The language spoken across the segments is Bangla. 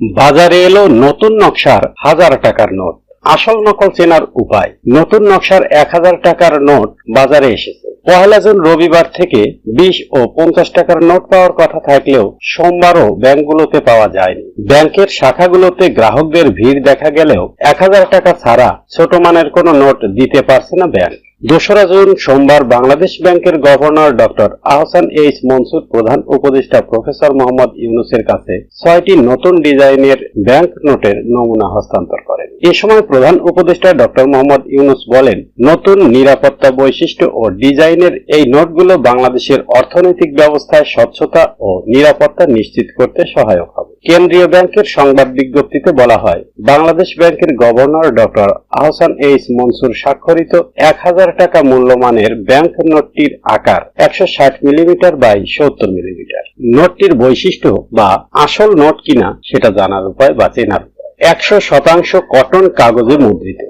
বাজারে এলো নতুন নকশার হাজার টাকার নোট। আসল নকল চেনার উপায়, নতুন নকশার এক হাজার টাকার নোট বাজারে এসেছে। পহেলা জুন রবিবার থেকে বিশ ও পঞ্চাশ টাকার নোট পাওয়ার কথা থাকলেও সোমবারও ব্যাংকগুলোতে পাওয়া যায়নি। ব্যাংকের শাখাগুলোতে গ্রাহকদের ভিড় দেখা গেলেও এক হাজার টাকা ছাড়া ছোট মানের কোনো নোট দিতে পারছে না ব্যাংক। দোসরা জুন সোমবার বাংলাদেশ ব্যাংকের governor doctor Ahsan H Mansur, প্রধান উপদেষ্টা প্রফেসর মোহাম্মদ ইউনুসের কাছে ছয়টি নতুন ডিজাইনের ব্যাংক নোটের নমুনা হস্তান্তর করেন। এ সময় প্রধান উপদেষ্টা ডক্টর মোহাম্মদ ইউনুস বলেন, নতুন নিরাপত্তা বৈশিষ্ট্য ও ডিজাইনের এই নোটগুলো বাংলাদেশের অর্থনৈতিক ব্যবস্থায় স্বচ্ছতা ও নিরাপত্তা নিশ্চিত করতে সহায়ক হবে। কেন্দ্রীয় ব্যাংকের সংবাদ বিজ্ঞপ্তিতে বলা হয়, বাংলাদেশ ব্যাংকের governor doctor Ahsan H Mansur স্বাক্ষরিত এক হাজার টাকা মূল্যমানের ব্যাংক নোটটির আকার একশো ষাট মিলিমিটার বাই সত্তর মিলিমিটার। নোটটির বৈশিষ্ট্য বা আসল নোট কিনা সেটা জানার উপায় বা চেনার একশো শতাংশ কটন কাগজে মুদ্রিত।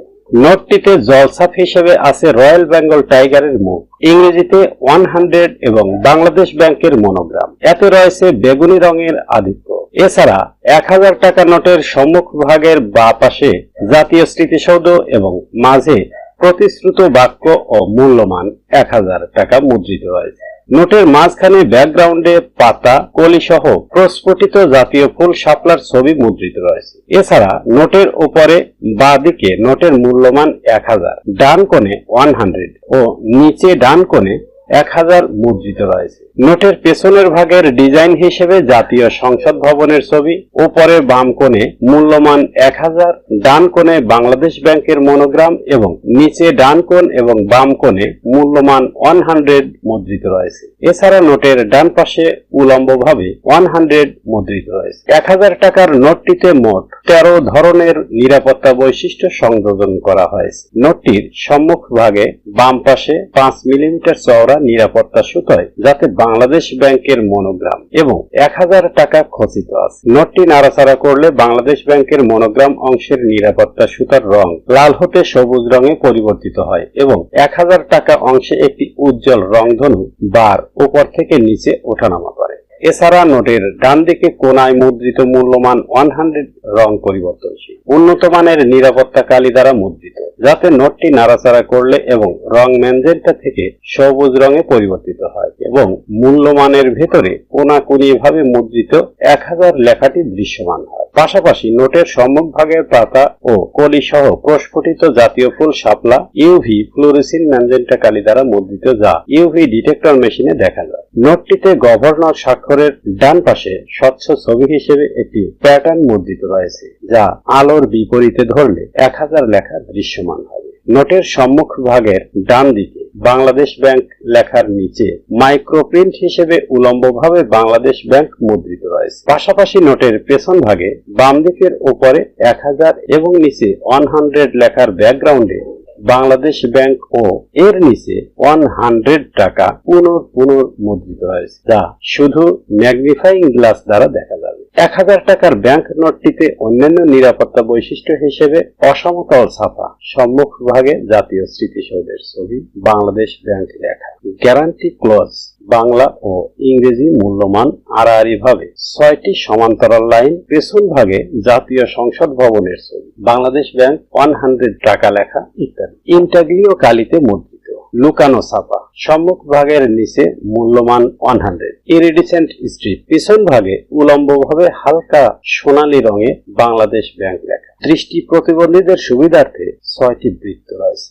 নোটটিতে জলসাপ হিসেবে আছে রয়্যাল বেঙ্গল টাইগারের মুখ, ইংরেজিতে ওয়ান হান্ড্রেড এবং বাংলাদেশ ব্যাংকের মনোগ্রাম। এতে রয়েছে বেগুনি রঙের আধিক্য এছাড়া এক হাজার টাকা নোটের সম্মুখ ভাগের বা পাশে জাতীয় স্মৃতিসৌধ এবং মাঝে প্রতিশ্রুত বাক্য ও মূল্যমান এক হাজার টাকা মুদ্রিত রয়েছে নোটের মাঝখানে ব্যাকগ্রাউন্ডে পাতা কলি সহ প্রস্ফুটিত জাতীয় ফুল শাপলার ছবি মুদ্রিত রয়েছে। এছাড়া নোটের উপরে বা দিকে নোটের মূল্যমান এক হাজার, ডান কোণে ওয়ান হান্ড্রেড ও নিচে ডান কোণে এক হাজার মুদ্রিত রয়েছে। নোটের পেছনের ভাগের ডিজাইন হিসেবে জাতীয় সংসদ ভবনের ছবি, উপরে বাম কোণে মূল্যমান এক হাজার, ডান কোণে বাংলাদেশ ব্যাংকের মনোগ্রাম এবং নিচে ডান কোণ এবং বাম কোণে মূল্যমান ওয়ান হান্ড্রেড মুদ্রিত রয়েছে। এছাড়া নোটের ডান পাশে উলম্বভাবে ওয়ান হান্ড্রেড মুদ্রিত রয়েছে। এক হাজার টাকার নোটটিতে মোট তেরো ধরনের নিরাপত্তা বৈশিষ্ট্য সংযোজন করা হয়েছে। নোটটির সম্মুখ ভাগে বাম পাশে পাঁচ মিলিমিটার চওড়া নিরাপত্তা সুতোয় যাতে বাংলাদেশ ব্যাংকের মনোগ্রাম এবং এক হাজার টাকা খচিত আছে। নোটটি নাড়াচাড়া করলে বাংলাদেশ ব্যাংকের মনোগ্রাম অংশের নিরাপত্তা সুতার রং লাল হতে সবুজ রঙে পরিবর্তিত হয় এবং এক হাজার টাকা অংশে একটি উজ্জ্বল রংধনু বার উপর থেকে নিচে ওঠানামা করে। এছাড়া নোটের ডান দিকে কোনায় মুদ্রিত মূল্যমান ওয়ান হান্ড্রেড রং পরিবর্তনশীল। উন্নত মানের নিরাপত্তা কালি দ্বারা মুদ্রিত। যাতে নোটটি নাড়াচাড়া করলে এবং রং ম্যানজেন্টা থেকে সবুজ রঙে পরিবর্তিত হয় এবং মূল্যমানের ভেতরে কোনাকুনি ভাবে মুদ্রিত এক হাজার লেখাটি দৃশ্যমান হয়। পাশাপাশি নোটের সম্মুখ ভাগের পাতা ও কলি সহ প্রস্ফুটিত জাতীয় ফুল শাপলা ইউভি ফ্লোরেসিন ম্যানজেন্টা কালি দ্বারা মুদ্রিত যা ইউভি ডিটেক্টর মেশিনে দেখা যায়। নোটটিতে গভর্নর স্বাক্ষরের ডান পাশে স্বচ্ছ ছবি হিসেবে একটি প্যাটার্ন মুদ্রিত রয়েছে, যা আলোর বিপরীতে ধরলে এক হাজার লেখা দৃশ্যমান হবে। নোটের সম্মুখ ভাগের ডান দিকে বাংলাদেশ ব্যাংক লেখার নিচে মাইক্রোপ্রিন্ট হিসেবে উলম্বভাবে বাংলাদেশ ব্যাংক মুদ্রিত রয়েছে। পাশাপাশি নোটের পেছন ভাগে বাম দিকের উপরে এক হাজার এবং নিচে ওয়ান হান্ড্রেড লেখার ব্যাকগ্রাউন্ডে বাংলাদেশ ব্যাংক ও এর নিচে ওয়ান হান্ড্রেড টাকা পুনর পুনর মুদ্রিত হয়েছে। যা শুধু ম্যাগনিফাইং গ্লাস দ্বারা দেখা যাবে এক হাজার টাকার ব্যাংক নোটটিতে অন্যান্য নিরাপত্তা বৈশিষ্ট্য হিসেবে অসমতল ছাপা সম্মুখ ভাগে জাতীয় স্মৃতিসৌধের ছবি বাংলাদেশ ব্যাংক লেখা। গ্যারান্টি ক্লজ বাংলা ও ইংরেজি মূল্যমান আড়াআড়ি ভাবে ছয়টি সমান্তরাল লাইন পেছন ভাগে জাতীয় সংসদ ভবনের ছবি। বাংলাদেশ ব্যাংক ওয়ান হান্ড্রেড টাকা লেখা ইত্যাদি। ইন্টাগ্লিও কালিতে মুদ্রিত। লুকানো ছাপা। সম্মুখ ভাগের নিচে মূল্যমান ওয়ান হান্ড্রেড ইরিডিসেন্ট স্ট্রিপ পিছন ভাগে উলম্বভাবে হালকা সোনালী রঙে বাংলাদেশ ব্যাংক লেখা। দৃষ্টি প্রতিবন্ধীদের সুবিধার্থে ছয়টি বৃত্ত রয়েছে।